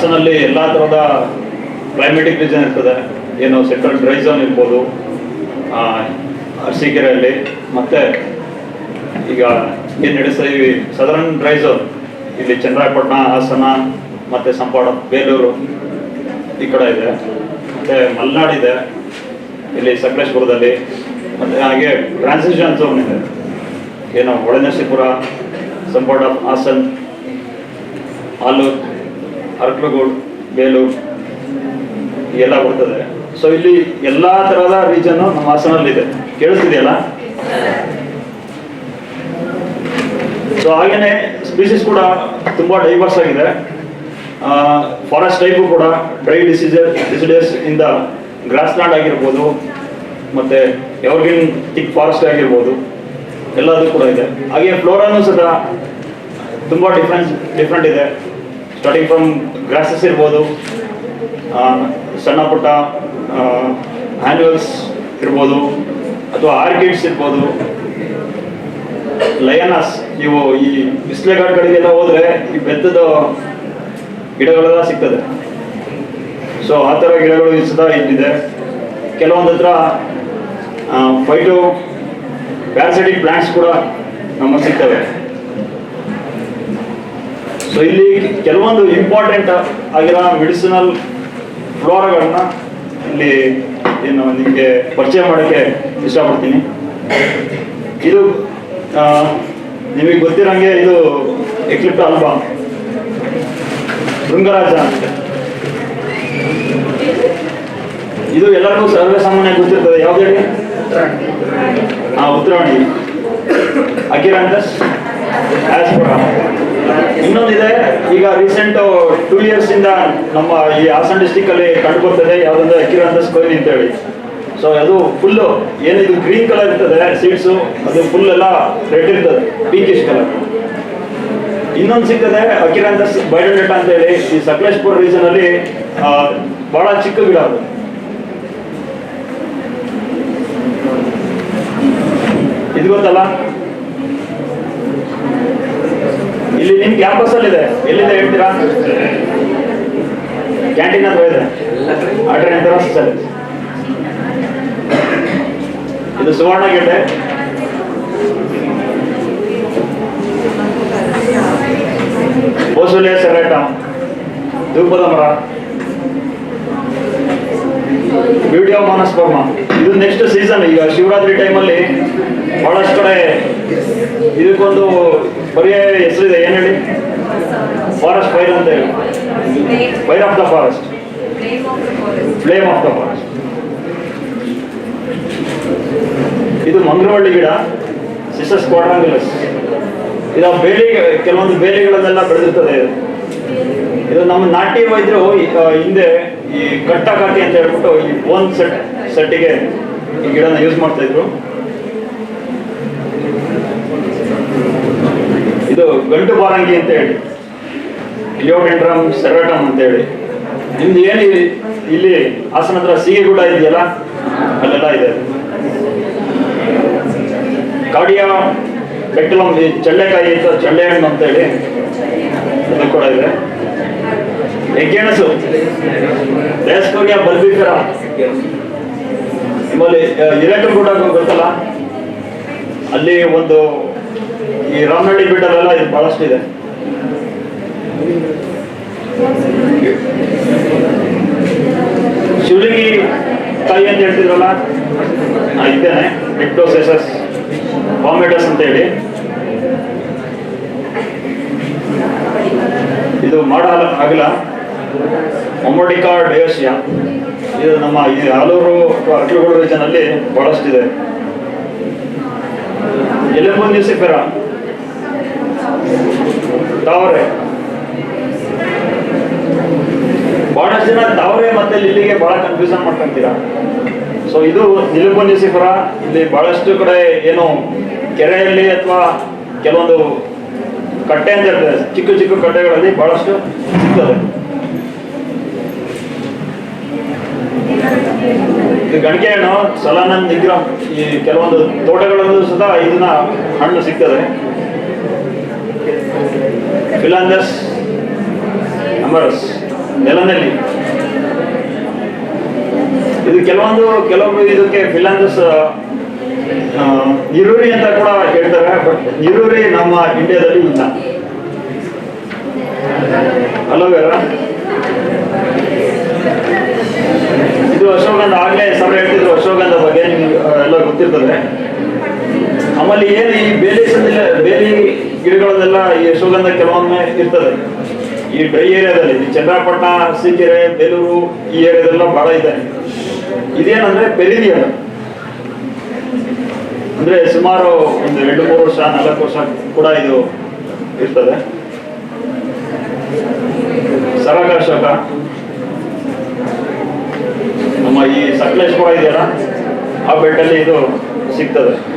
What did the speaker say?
ಹಾಸನಲ್ಲಿ ಎಲ್ಲ ಥರದ climatic reason ಇರ್ತದೆ. ಏನು ಸೆಂಟ್ರಲ್ ಡ್ರೈ ಝೋನ್ ಇರ್ಬೋದು ಅರಸೀಕೆರೆಯಲ್ಲಿ. ಮತ್ತೆ ಈಗ ಏನು ನಡೆಸ್ತಾ ಇವಿ ಸದರನ್ ಡ್ರೈ ಝೋನ್ ಇಲ್ಲಿ ಚಂದ್ರಾಪಟ್ಟಣ ಹಾಸನ, ಮತ್ತೆ ಸಂಪಾಡ, ಬೇಲೂರು ಈ ಕಡೆ ಇದೆ. ಮತ್ತೆ ಮಲ್ನಾಡ್ ಇದೆ. ಇಲ್ಲಿ ಸಕಲೇಶ್ಪುರದಲ್ಲಿ. ಮತ್ತೆ ಹಾಗೆ ಟ್ರಾನ್ಸಿಷನ್ ಝೋನ್ ಇದೆ. ಏನು ಒಳನರಸೀಪುರ ಸಂಪಾಡ, ಹಾಸನ್ ಆಲೂರು ಅರ್ಕಲಗೂಡು ಬೇಲೂರು ಎಲ್ಲ ಬರ್ತದೆ. ಸೊ ಇಲ್ಲಿ ಎಲ್ಲಾ ತರಹದ ರೀಜನ್ ನಮ್ಮ ಹಾಸನಲ್ಲಿದೆ. ಕೇಳಿಸ್ತಿದೆಯಲ್ಲ? ಸೊ ಹಾಗೇನೆ ಸ್ಪೀಸೀಸ್ ಕೂಡ ತುಂಬಾ ಡೈವರ್ಸ್ ಆಗಿದೆ. ಫಾರೆಸ್ಟ್ ಟೈಪು ಕೂಡ ಡ್ರೈ ಡಿಸೀಸಸ್ ಡಿಸಿಡೇಸ್ ಇಂದ ಗ್ರಾಸ್ ಲ್ಯಾಂಡ್ ಆಗಿರ್ಬೋದು, ಮತ್ತೆ ಎವರ್ಗ್ರೀನ್ ಟಿಕ್ ಫಾರೆಸ್ಟ್ ಆಗಿರ್ಬೋದು, ಎಲ್ಲದೂ ಕೂಡ ಇದೆ. ಹಾಗೆ ಫ್ಲೋರಾನು ಸಹ ತುಂಬಾ ಡಿಫ್ರೆನ್ಸ್ ಡಿಫ್ರೆಂಟ್ ಇದೆ. ಸ್ಟಾರ್ಟಿಂಗ್ ಫ್ರಮ್ ಗ್ರಾಸಸ್ ಇರ್ಬೋದು ಸಣ್ಣ ಪುಟ್ಟ ಆ್ಯನ್ಯುವಲ್ಸ್ ಇರ್ಬೋದು, ಅಥವಾ ಆರ್ಕಿಡ್ಸ್ ಇರ್ಬೋದು ಲಯನಸ್ ಇವು ಈ ಬಿಸ್ಲೆಗಾಡ್ಗಳಿಗೆಲ್ಲ ಹೋದರೆ ಈ ಬೆತ್ತದ ಗಿಡಗಳೆಲ್ಲ ಸಿಗ್ತದೆ. ಸೊ ಆ ಥರ ಗಿಡಗಳು ಸದಾ ಇಲ್ಲಿದೆ ಕೆಲವೊಂದು ಹತ್ರ ಫೈಟೋ ಪ್ಯಾರಸಿಟಿಕ್ ಪ್ಲಾಂಟ್ಸ್ ಕೂಡ ನಮ್ಮ ಸಿಗ್ತವೆ. ಸೊ ಇಲ್ಲಿ ಕೆಲವೊಂದು ಇಂಪಾರ್ಟೆಂಟ್ ಆಗಿರೋ ಮೆಡಿಸಿನಲ್ ಫ್ಲೋರಗಳನ್ನ ಇಲ್ಲಿ ಏನು ನಿಮಗೆ ಪರಿಚಯ ಮಾಡೋಕ್ಕೆ ಇಷ್ಟಪಡ್ತೀನಿ. ಇದು ನಿಮಗೆ ಗೊತ್ತಿರೋಂಗೆ ಇದು ಎಕ್ಲಿಪ್ಟ ಅಲ್ಬಾ ಶೃಂಗರಾಜ. ಇದು ಎಲ್ಲರಿಗೂ ಸರ್ವೇ ಸಾಮಾನ್ಯ ಗೊತ್ತಿರ್ತದೆ. ಯಾವ್ದು ಹೇಳಿ? ಹಾ ಉತ್ತರಾಣಿ ಅಕಿರಾಂಡಸ್ ಆಸ್ಪುರ ಇನ್ನೊಂದಿದೆ, ಈಗ ರೀಸೆಂಟ್ ಟೂ ಇಯರ್ಸ್ ಇಂದ ನಮ್ಮ ಈ ಹಾಸನ ಡಿಸ್ಟಿಕ್ ಅಲ್ಲಿ ಕಂಡು ಬರ್ತದೆ ಯಾವ್ದಂದ್ರೆ ಅಕಿರಾಂತಸ್ ಕೊಯ್ಲಿ ಅಂತ ಹೇಳಿ ಸೊ ಅದು ಫುಲ್ ಏನಿದು ಗ್ರೀನ್ ಕಲರ್ ಇರ್ತದೆ ಸೀಡ್ಸ್ ಅದು ಫುಲ್ ಎಲ್ಲ ರೆಡ್ ಇರ್ತದೆ ಪೀಕಿಶ್ ಕಲರ್ ಇನ್ನೊಂದು ಸಿಗ್ತದೆ ಅಕಿರಾಂತಸ್ ಬಯೋಡೇಟಾ ಅಂತ ಹೇಳಿ ಈ ಸಕಲೇಶ್ಪುರ ರೀಜನ್ ಅಲ್ಲಿ ಬಹಳ ಚಿಕ್ಕ ಗಿಡ ಅದು. ಇದು ಗೊತ್ತಲ್ಲ? ಇಲ್ಲಿ ನಿಮ್ ಕ್ಯಾಂಪಸ್ ಅಲ್ಲಿ ಇದೆ. ಎಲ್ಲಿದೆ ಹೇಳ್ತೀರಾ? ಕ್ಯಾಂಟೀನ್ ಹತ್ರ ಇದೆ. ಆರ್ಡರ್ ಅಂತ ಸರ್? ಇದು ಸುವರ್ಣ ಗೆಡ್ಡೆ ಬೋಸುಲಿಯ ಸೆರೆಟ. ಧೂಪದ ಮರ. ವಿಡಿಯೋ ಮಾನಸ್ಪರ್ಮ. ಇದು ನೆಕ್ಸ್ಟ್ ಸೀಸನ್ ಈಗ ಶಿವರಾತ್ರಿ ಟೈಮಲ್ಲಿ ಬಹಳಷ್ಟು ಕಡೆ ಇದಕ್ಕೊಂದು ಪರ್ಯಾಯ ಹೆಸರಿದೆ, ಏನು ಹೇಳಿ? ಫಾರೆಸ್ಟ್ ಫೈರ್ ಅಂತ ಹೇಳಿ. Fire of the forest flame of the forest ಇದು ಮಂಗ್ರವಳ್ಳಿ ಗಿಡ ಸಿಸಸ್ ಕ್ವಾಡ್ರಾಂಗುಲಸ್ ಇದು ಬೇಲಿ, ಕೆಲವೊಂದು ಬೇಲಿಗಳನ್ನೆಲ್ಲ ಬೆಳೆದಿರ್ತದೆ ಇದು. ನಮ್ಮ ನಾಟಿ ವೈದ್ಯರು ಹಿಂದೆ ಈ ಕಟ್ಟಕಾಟಿ ಅಂತ ಹೇಳ್ಬಿಟ್ಟು ಈ ಬೋನ್ ಸೆಟ್ ಸೆಟ್ಟಿಗೆ ಈ ಗಿಡನ ಯೂಸ್ ಮಾಡ್ತಾ ಇದ್ರು. ಇದು ಗಂಟು ಬಾರಂಗಿ ಅಂತ ಹೇಳಿ. ಇಲಿಯೋಡೆಂಡ್ರಮ್ ಸೆರಟಮ್ ಅಂತ ಹೇಳಿ. ನಿಮ್ದು ಏನು ಇಲ್ಲಿ- ಹಾಸನ ಹತ್ರ ಸೀಗೆ ಕೂಡ ಇದೆಯಲ್ಲ? ಅಲ್ಲೆಲ್ಲ ಇದೆ. ಕಾಡಿಯ ಬೆಟ್ಟಲಂ ಚಳ್ಳೆಕಾಯಿ ಅಂತ ಚಳ್ಳೆ ಹಣ್ಣು ಅಂತ ಹೇಳಿ ಅದು ಕೂಡ ಇದೆ. ಹೆಗ್ಗೆಣಸು. ದೇಸ್ಕೋಗಿಯ ಬರ್ಬಿಕರ ನಿಮ್ಮಲ್ಲಿ ಇರಟು ಕೂಡ ಗೊತ್ತಲ್ಲ? ಅಲ್ಲಿ ಒಂದು ಈ ರಾಮನಹಳ್ಳಿ ಬಿಟ್ಟಲ್ಲೆಲ್ಲ ಇದು ಬಹಳಷ್ಟು ಇದೆ. ಶಿವಲಿಂಗಿ ತಾಯಿ ಅಂತ ಹೇಳ್ತಿದ್ರಲ್ಲ? ಇದ್ದೇನೆ. ಡಿಪ್ಟೋಸೆಸಸ್ ವಾಮಿಟಸ್ ಅಂತ ಹೇಳಿ. ಇದು ಮಾಡ ಆಗಲ್ಲ ಮೊಮೊಡಿಕಾ ಡಯೋಸಿಯಾ ಇದು ನಮ್ಮ ಈ ಆಲೂರು ಅಥವಾ ಅರ್ಕಲಗೂಡು ರೀಜನ್ ಅಲ್ಲಿ ಬಹಳಷ್ಟಿದೆ. ಎಲೆಂಬು ನ್ಯೂಸಿಫೆರ ತಾವರೆ. ಬಹಳಷ್ಟು ಜನ ತಾವರೆ ಮತ್ತೆ ಲಿಲ್ಲಿಗೆ ಬಹಳ ಕನ್ಫ್ಯೂಷನ್ ಮಾಡ್ಕೊಂತೀರಾ? ಸೊ ಇದು ನಿಲುಂಬು ನ್ಯೂಸಿಫರ ಇಲ್ಲಿ ಬಹಳಷ್ಟು ಕಡೆ ಏನು ಕೆರೆಯಲ್ಲಿ ಅಥವಾ ಕೆಲವೊಂದು ಕಟ್ಟೆ ಅಂತ ಇರ್ತದೆ ಚಿಕ್ಕ ಚಿಕ್ಕ ಕಟ್ಟೆಗಳಲ್ಲಿ ಬಹಳಷ್ಟು ಸಿಗ್ತದೆ. ಇದು ಗಣಿಕೆ ಹಣ್ಣು ಸಲಾನನ್ ನಿಗ್ರಮ್ ಈ ಕೆಲವೊಂದು ತೋಟಗಳಲ್ಲೂ ಸಹ ಇದನ್ನ ಹಣ್ಣು ಸಿಗ್ತದೆ. ಫಿಲಾಂದಸ್ ಅಮರಸ್ ನೆಲನಲ್ಲಿ ಇದು ಕೆಲವೊಂದು ಕೆಲವೊಂದು ಇದಕ್ಕೆ ಫಿಲಾಂದಸ್ ನೀರೂರಿ ಅಂತ ಕೂಡ ಹೇಳ್ತಾರೆ, ಬಟ್ ನೀರೂರಿ ನಮ್ಮ ಇಂಡಿಯಾದಲ್ಲಿ ಇಲ್ಲ. ಅಲೋವೆರಾ ಇದು ಅಶೋಗಂಧ ಆಗ್ಲೇ ಸಭೆ ಹೇಳ್ತಿದ್ರು ಅಶೋಗಂಧ ಬಗ್ಗೆ ನಿಮ್ಗೆ ಎಲ್ಲ ಗೊತ್ತಿರ್ತದೆ. ಆಮೇಲೆ ಏನು ಈ ಬೇಲಿ ಬೇಲಿ ಗಿಡಗಳನ್ನೆಲ್ಲ ಈ ಅಶೋಗಂಧ ಕೆಲವೊಮ್ಮೆ ಇರ್ತದೆ. ಈ ಡ್ರೈ ಏರಿಯಾದಲ್ಲಿ ಚಂದ್ರಪಟ್ಟಣ, ಸಿಕ್ಕೆರೆ, ಬೇಲೂರು ಈ ಏರಿಯಾದೆಲ್ಲ ಬಹಳ ಇದೆ. ಇದೇನಂದ್ರೆ ಪೆರಿದಿಯಲ್ಲ ಅಂದ್ರೆ ಸುಮಾರು ಒಂದು ಎರಡು ಮೂರು ವರ್ಷ, ನಾಲ್ಕು ವರ್ಷ ಕೂಡ ಇದು ಇರ್ತದೆ. ಸರಗ ಅಶೋಕ. ಈ ಸಕಲೇಶ್ವರ ಇದೆಯಲ್ಲ? ಆ ಬೆಟ್ಟಲ್ಲಿ ಇದು ಸಿಗ್ತದೆ.